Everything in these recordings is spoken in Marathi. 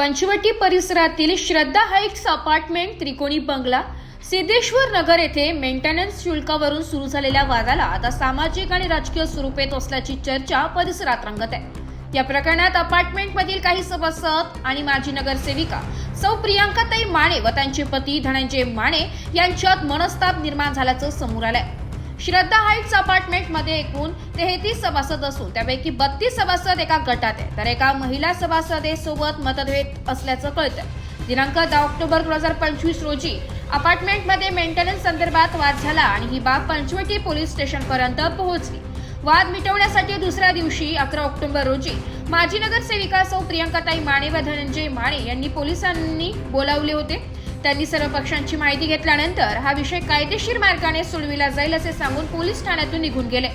पंचवटी परिसरातील श्रद्धा हाईट्स अपार्टमेंट त्रिकोणी बंगला. सिद्धेश्वर नगर येथे मेंटेनन्स शुल्कावरून सुरू झालेल्या वादाला आता सामाजिक आणि राजकीय स्वरूप येत असल्याची चर्चा परिसरात रंगत आहे. या प्रकरणात अपार्टमेंटमधील काही सभासद आणि माजी नगरसेविका सौ प्रियांकाताई माने व त्यांचे पती धनंजय माने यांच्यात मनस्ताप निर्माण झाल्याचं समोर आलंय. श्रद्धा हाईट्स अपार्टमेंटमध्ये एकूण तेहतीस सभासद असून त्यापैकी बत्तीस सभासद एका गटात आहे तर एका महिला सभासदेसोबत मतभेद असल्याचं कळतं दिनांक दहा ऑक्टोबर दोन हजार पंचवीस रोजी अपार्टमेंटमध्ये मेंटेनन्स संदर्भात वाद झाला आणि ही बाब पंचवटी पोलीस स्टेशनपर्यंत पोहोचली. वाद मिटवण्यासाठी दुसऱ्या दिवशी अकरा ऑक्टोबर रोजी माजी नगरसेविका सौ प्रियंकाताई माने व धनंजय माने यांनी पोलिसांनी बोलावले होते. त्यांनी सर्व पक्षांची माहिती घेतल्यानंतर हा विषय कायदेशीर मार्गाने सोडविला जाईल असे सांगून पोलीस ठाण्यातून निघून गेले.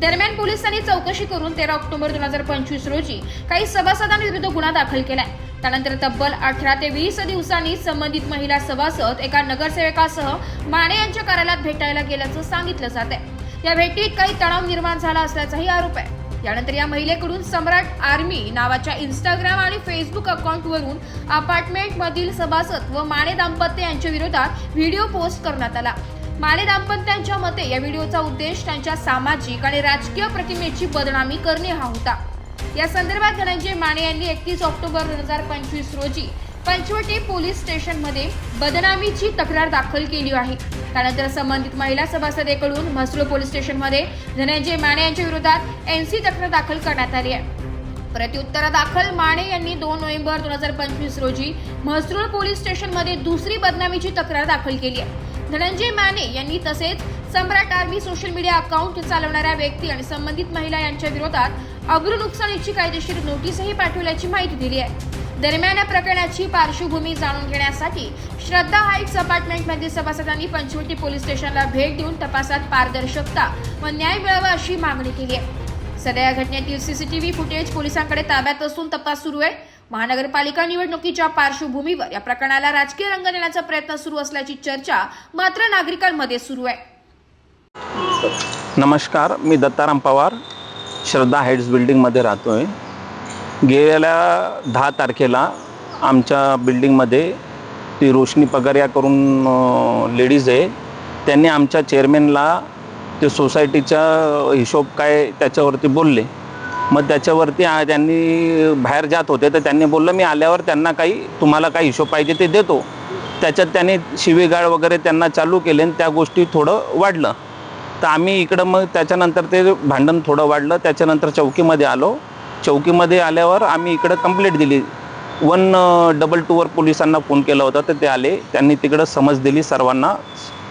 दरम्यान पोलिसांनी चौकशी करून तेरा ऑक्टोबर दोन हजार पंचवीस रोजी काही सभासदांविरुद्ध गुन्हा दाखल केलाय. त्यानंतर तब्बल अठरा ते वीस दिवसांनी संबंधित महिला सभासद एका नगरसेवकासह माने यांच्या कार्यालयात भेटायला गेल्याचं सांगितलं जात आहे या भेटीत काही तणाव निर्माण झाला असल्याचाही आरोप आहे. यानंतर या महिलेकडून सम्राट आर्मी नावाच्या इंस्टाग्राम आणि फेसबुक अकाउंटवरून अपार्टमेंटमधील सभासद व माने दाम्पत्य यांच्या विरोधात व्हिडिओ पोस्ट करण्यात आला. माने दाम्पत्यांच्या मते या व्हिडिओचा उद्देश त्यांच्या सामाजिक आणि राजकीय प्रतिमेची बदनामी करणे हा होता. या संदर्भात धनंजय माने यांनी एकतीस ऑक्टोबर दोन हजार पंचवीस रोजी पंचवटी पोलीस स्टेशनमध्ये बदनामीची तक्रार दाखल केली आहे. त्यानंतर संबंधित महिला सभासदेकडून म्हसरूळ पोलीस स्टेशनमध्ये धनंजय माने यांच्या विरोधात एनसी तक्रार दाखल करण्यात आली आहे. प्रत्युत्तरादाखल माने यांनी दोन नोव्हेंबर दोन हजार पंचवीस रोजी म्हसरूळ पोलीस स्टेशनमध्ये दुसरी बदनामीची तक्रार दाखल केली आहे. धनंजय माने यांनी तसेच Samrat army social media account चालवणाऱ्या व्यक्ती आणि संबंधित महिला यांच्या विरोधात अब्रू नुकसानीची कायदेशीर नोटीसही पाठवल्याची माहिती दिली आहे. दरम्यान या प्रकरणाची पार्श्वभूमी जाणून घेण्यासाठी श्रद्धा हाईट्स अपार्टमेंटमधील सभासदांनी पंचवटी पोलीस स्टेशनला भेट देऊन तपासात पारदर्शकता व न्याय मिळावा अशी मागणी केली आहे. सध्या या घटनेतील सीसीटीव्ही फुटेज पोलिसांकडे ताब्यात असून तपास सुरू आहे. महानगरपालिका निवडणुकीच्या पार्श्वभूमीवर या प्रकरणाला राजकीय रंग देण्याचा प्रयत्न सुरू असल्याची चर्चा मात्र नागरिकांमध्ये सुरू आहे. नमस्कार मी दत्ताराम पवार श्रद्धा हाईट्स बिल्डिंगमध्ये राहतो आहे गेल्या दहा तारखेला आमच्या बिल्डिंगमध्ये ती रोशनी पगारिया करून लेडीज आहे. त्यांनी आमच्या चेअरमॅनला ते सोसायटीचा हिशोब काय त्याच्यावरती बोलले. मग त्याच्यावरती त्यांनी बाहेर जात होते. तर त्यांनी बोललं मी आल्यावर त्यांना काही तुम्हाला काही हिशोब पाहिजे ते देतो. त्याच्यात त्यांनी शिवीगाळ वगैरे त्यांना चालू केले आणि त्या गोष्टी थोडं वाढलं. तर आम्ही इकडं मग त्याच्यानंतर ते भांडण थोडं वाढलं. त्याच्यानंतर चौकीमध्ये आलो. चौकीमध्ये आल्यावर आम्ही इकडं कंप्लेंट दिली. वन डबल टूवर पोलिसांना फोन केला होता तर ते आले. त्यांनी तिकडं समज दिली सर्वांना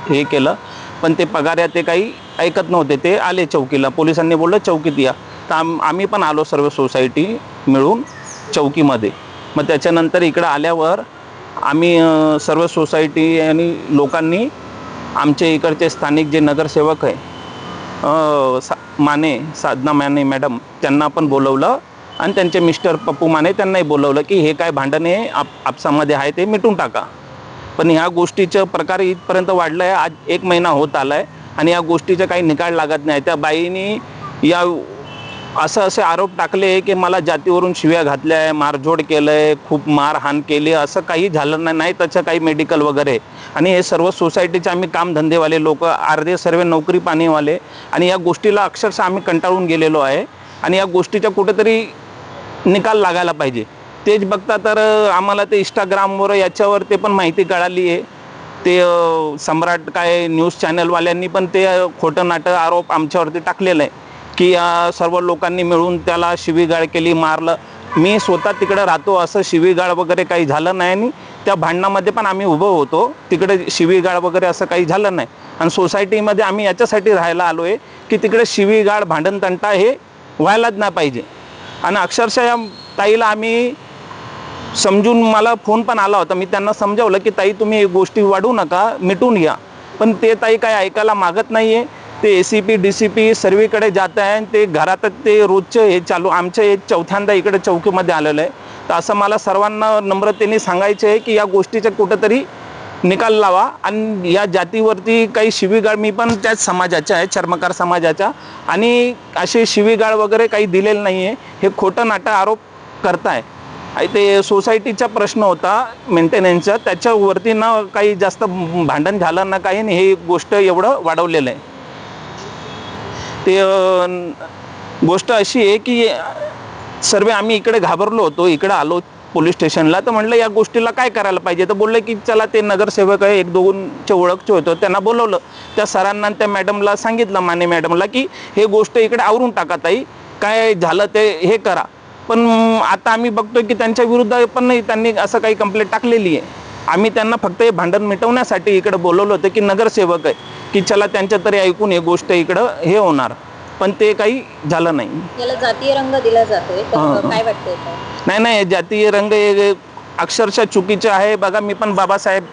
हे केलं. पण ते पगार ते काही ऐकत नव्हते. ते आले चौकीला. पोलिसांनी बोललं चौकीत या. तर आम आम्ही पण आलो सर्व सोसायटी मिळून चौकीमध्ये. मग त्याच्यानंतर इकडं आल्यावर आम्ही सर्व सोसायटी आणि लोकांनी आमचे इकडचे स्थानिक जे नगरसेवक आहे सा माने साधना माने मॅडम त्यांना पण बोलवलं आणि त्यांचे मिस्टर पप्पू माने त्यांनाही बोलवलं की हे काय भांडण आप आपसामध्ये आहे ते मिटून टाका. पण ह्या गोष्टीचं प्रकार इथपर्यंत वाढलं आहे आज एक महिना होत आला आहे आणि या गोष्टीचा काही निकाल लागत नाही. त्या बाईनी या असं असे आरोप टाकले की मला जातीवरून शिव्या घातल्या आहे मारझोड केलं आहे खूप मारहाण केली असं काही झालं नाही नाही त्याचं काही मेडिकल वगैरे. आणि हे सर्व सोसायटीचे आम्ही कामधंदेवाले लोक अर्धे सर्व नोकरी पाणीवाले. आणि या गोष्टीला अक्षरशः आम्ही कंटाळून गेलेलो आहे. आणि या गोष्टीचा कुठेतरी निकाल लागायला पाहिजे. तेच बघता तर आम्हाला ते इंस्टाग्रामवर याच्यावर ते पण माहिती कळाली आहे ते सम्राट काय न्यूज चॅनलवाल्यांनी पण ते खोटं नाटं आरोप आमच्यावरती टाकलेलं आहे. की सर्व लोकांनी मिळून त्याला शिवीगाळ केली मारलं. मी स्वतः तिकडं राहतो असं शिवीगाळ वगैरे काही झालं नाही आणि त्या भांडणामध्ये पण आम्ही उभं होतो. तिकडे शिवीगाळ वगैरे असं काही झालं नाही. आणि सोसायटीमध्ये आम्ही याच्यासाठी राहायला आलो आहे की तिकडे शिवीगाळ भांडण तंटा हे व्हायलाच नाही पाहिजे. आणि अक्षरशः या ताईला आम्ही समजून मला फोन पण आला होता. मी त्यांना समजावलं की ताई तुम्ही गोष्टी वाढवू नका मिटून घ्या. पण ते ताई काय ऐकायला मागत नाही आहे ते A C P D C P सर्वीकडे जात आहे आणि ते घरातच ते रोजचे हे चालू आमचे हे चौथ्यांदा इकडे चौकीमध्ये आलेलं आहे. तर असं मला सर्वांना नम्रतेने सांगायचं आहे की या गोष्टीचा कुठंतरी निकाल लावा आणि या जातीवरती काही शिवीगाळ मी पण त्याच समाजाच्या आहे चर्मकार समाजाच्या आणि असे शिवीगाळ वगैरे काही दिलेलं नाही आहे हे खोटं नाटं आरोप करताय. आणि ते सोसायटीचा प्रश्न होता मेंटेनन्सचा त्याच्यावरती ना काही जास्त भांडण झालं ना काही हे गोष्ट एवढं वाढवलेलं आहे. ते गोष्ट अशी आहे की सर्व आम्ही इकडे घाबरलो होतो इकडे आलो पोलीस स्टेशनला तर म्हणलं या गोष्टीला काय करायला पाहिजे? तर बोललं की चला ते नगरसेवक आहे एक दोनचे ओळखचे होतं त्यांना बोलवलं. त्या सरांना त्या मॅडमला सांगितलं माने मॅडमला की हे गोष्ट इकडे आवरून टाका ताई काय झालं ते हे करा. पण आता आम्ही बघतोय की त्यांच्या विरुद्ध पण नाही त्यांनी असं काही कंप्लेंट टाकलेली आहे. आम्ही त्यांना फक्त हे भांडण मिटवण्यासाठी इकडे बोलवलं होतं की नगरसेवक आहे की चला त्यांच्या तरी ऐकून हे गोष्ट इकडं हे होणार पण ते काही झालं नाही याला जातीय रंग दिला जातोय तर. काय वाटतंय याच्यावर? नाही नाही जातीय रंग हे अक्षरशः चुकीचे आहे बघा मी पण बाबासाहेब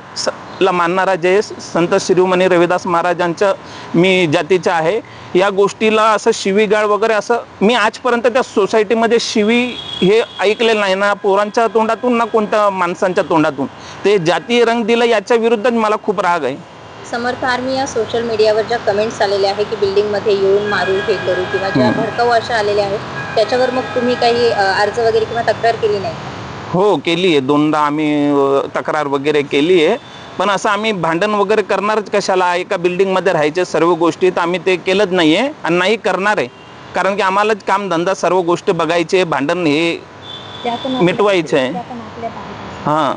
ला मानणारा जे संत शिरोमणी रविदास महाराजांचं मी जातीचं आहे या गोष्टीला असं शिवीगाळ वगैरे असं मी आजपर्यंत त्या सोसायटीमध्ये शिवी हे ऐकलेलं नाही. ना पोरांच्या तोंडातून ना कोणत्या माणसांच्या तोंडातून. ते जातीय रंग दिलं याच्या विरुद्ध मला खूप राग आहे. समर्थ आर्मी या सोशल मीडियावर ज्या कमेंट्स आलेल्या आहे की बिल्डिंगमध्ये येऊन मारू हे करू किंवा ज्या. भडकाऊ अशा आलेल्या आहेत त्याच्यावर मग तुम्ही काही अर्ज वगैरे किंवा तक्रार केली नाही हो केली आहे. दोनदा आम्ही तक्रार वगैरे केली आहे. पण असं आम्ही भांडण वगैरे करणारच कशाला? एका बिल्डिंगमध्ये राहायचे सर्व गोष्टी तर आम्ही ते केलंच नाही आहे आणि नाही करणार आहे. कारण की आम्हालाच कामधंदा सर्व गोष्टी बघायचे भांडण हे मिटवायचं. आहे हां.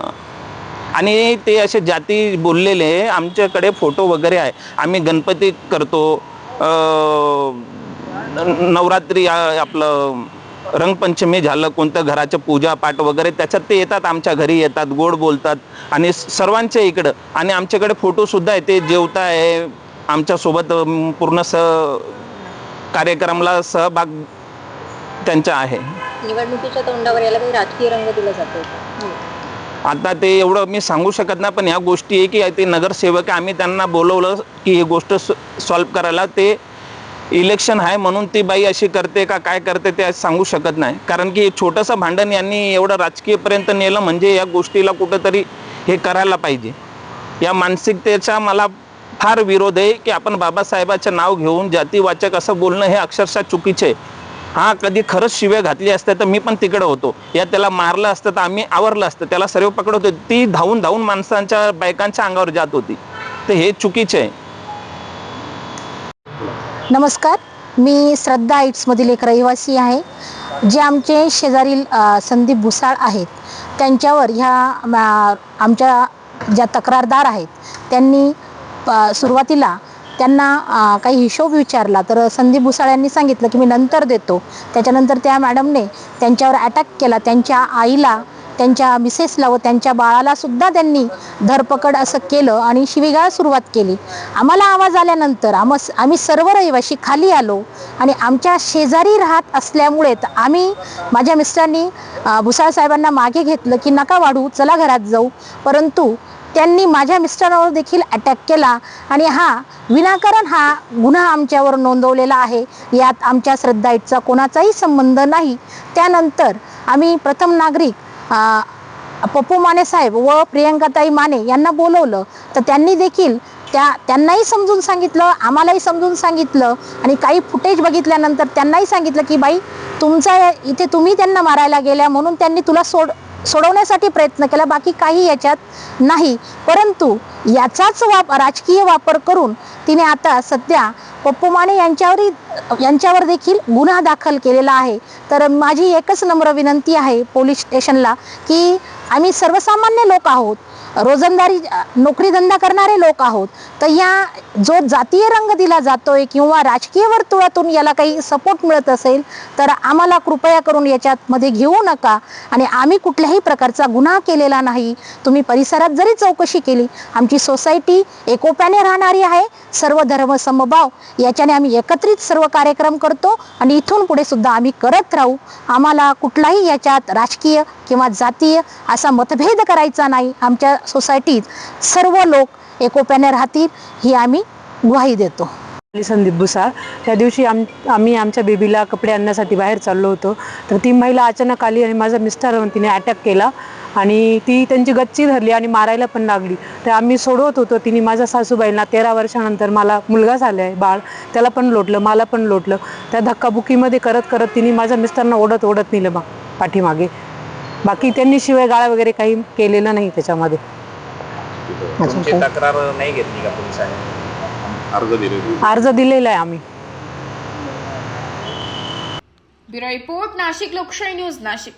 आणि ते असे जाती बोललेले आमच्याकडे फोटो वगैरे आहे. आम्ही गणपती करतो नवरात्री आपलं रंगपंचमी झालं कोणतं घराचं पूजा पाठ वगैरे त्याच्यात ते येतात आमच्या घरी येतात गोड बोलतात. आणि सर्वांच्या इकडं. आणि आमच्याकडे फोटोसुद्धा आहे ते जेवता आहे. आमच्यासोबत पूर्ण स कार्यक्रमाला सहभाग त्यांचा आहे. निवडणुकीच्या तोंडावर याला काही राजकीय रंग दिला जातोय का? आता ते एवढं मी सांगू शकत नाही पण ह्या गोष्टी आहे की ते नगरसेवक आम्ही त्यांना बोलवलं की ही गोष्ट सॉल्व करायला ते इलेक्शन आहे म्हणून ती बाई अशी करते का काय करते ते सांगू शकत नाही. कारण की छोटंसं भांडण यांनी एवढं राजकीयपर्यंत नेलं म्हणजे या गोष्टीला कुठंतरी हे करायला पाहिजे. या मानसिकतेचा मला फार विरोध आहे की आपण बाबासाहेबाचं नाव घेऊन जातीवाचक असं बोलणं हे अक्षरशः चुकीचे आहे. हा कधी खरंच शिव्या घातली असते तर मी पण तिकडं होतो. या त्याला मारलं असतं तर आम्ही आवरलं असतं. त्याला सर्व पकडत होते. ती धावून धावून माणसांच्या बायकांच्या अंगावर जात होती. तर हे चुकीचे आहे. नमस्कार. मी श्रद्धा आईट्समधील एक रहिवासी आहे जे आमचे शेजारील संदीप भुसाळ आहेत. त्यांच्यावर ह्या आमच्या ज्या तक्रारदार आहेत त्यांनी सुरुवातीला त्यांना काही हिशोब विचारला. तर संदीप भुसाळ यांनी सांगितलं की मी नंतर देतो. त्याच्यानंतर त्या मॅडमने त्यांच्यावर अटॅक केला. त्यांच्या आईला त्यांच्या मिसेसला व त्यांच्या बाळाला सुद्धा त्यांनी धरपकड असं केलं आणि शिवीगाळ सुरुवात केली. आम्हाला आवाज आल्यानंतर आम आम्ही सर्व रहिवाशी खाली आलो आणि आमच्या शेजारी राहत असल्यामुळे आम्ही माझ्या मिस्टरांनी भुसाळ साहेबांना मागे घेतलं की नका वाढू चला घरात जाऊ. परंतु त्यांनी माझ्या मिस्टरांवर देखील अटॅक केला आणि हा विनाकारण हा गुन्हा आमच्यावर नोंदवलेला आहे. यात आमच्या श्रद्धाईटचा कोणाचाही संबंध नाही. त्यानंतर आम्ही प्रथम नागरिक पप्पू माने साहेब व प्रियंकाताई माने यांना बोलवलं. तर त्यांनी देखील त्या त्यांनाही समजून सांगितलं आम्हालाही समजून सांगितलं आणि काही फुटेज बघितल्यानंतर त्यांनाही सांगितलं की बाई तुमचा इथे तुम्ही त्यांना मारायला गेल्या म्हणून त्यांनी तुला सोड सोडवण्यासाठी प्रयत्न केला. बाकी काही याच्यात नाही. परंतु याचाच वाप राजकीय वापर करून तिने आता सध्या पप्पू माने यांच्यावरही यांच्यावर देखील गुन्हा दाखल केलेला आहे. तर माझी एकच नम्र विनंती आहे पोलीस स्टेशनला की आम्ही सर्वसामान्य लोक आहोत. रोजंदारी नोकरीधंदा करणारे लोक आहोत तर या जो जातीय रंग दिला जातोय किंवा राजकीय वर्तुळातून याला काही सपोर्ट मिळत असेल तर आम्हाला कृपया करून याच्यात मध्ये घेऊ नका. आणि आम्ही कुठल्याही प्रकारचा गुन्हा केलेला नाही. तुम्ही परिसरात जरी चौकशी केली आमची सोसायटी एकोप्याने राहणारी आहे. सर्व धर्म समभाव याच्याने आम्ही एकत्रित सर्व कार्यक्रम करतो आणि इथून पुढे सुद्धा आम्ही करत राहू. आम्हाला कुठलाही याच्यात राजकीय किंवा जातीय असा मतभेद करायचा नाही. आमच्या सोसायटीत सर्व लोक एकोप्याने राहतील ही आम्ही ग्वाही देतो. संदीप भुसाळ त्या दिवशी आम आम्ही आमच्या बेबीला कपडे आणण्यासाठी बाहेर चाललो होतो. तर ती महिला अचानक आली आणि माझा मिस्टर तिने अटॅक केला आणि ती त्यांची गच्ची धरली आणि मारायला पण लागली. तर आम्ही सोडवत होतो. तिने माझ्या सासूबाईंना तेरा वर्षानंतर मला मुलगा झाला आहे बाळ. त्याला पण लोटलं मला पण लोटलं. त्या धक्काबुक्कीमध्ये करत करत तिने माझ्या मिस्टरना ओढत ओढत नेलं मग पाठीमागे. बाकी त्यांनी शिवाय गाळा वगैरे काही केलेलं नाही त्याच्यामध्ये. तुमची? तक्रार नाही घेतली का पोलिसांनी अर्ज दिले अर्ज दिलेला आहे आम्ही. ब्युरो रिपोर्ट नाशिक लोकशाही न्यूज नाशिक.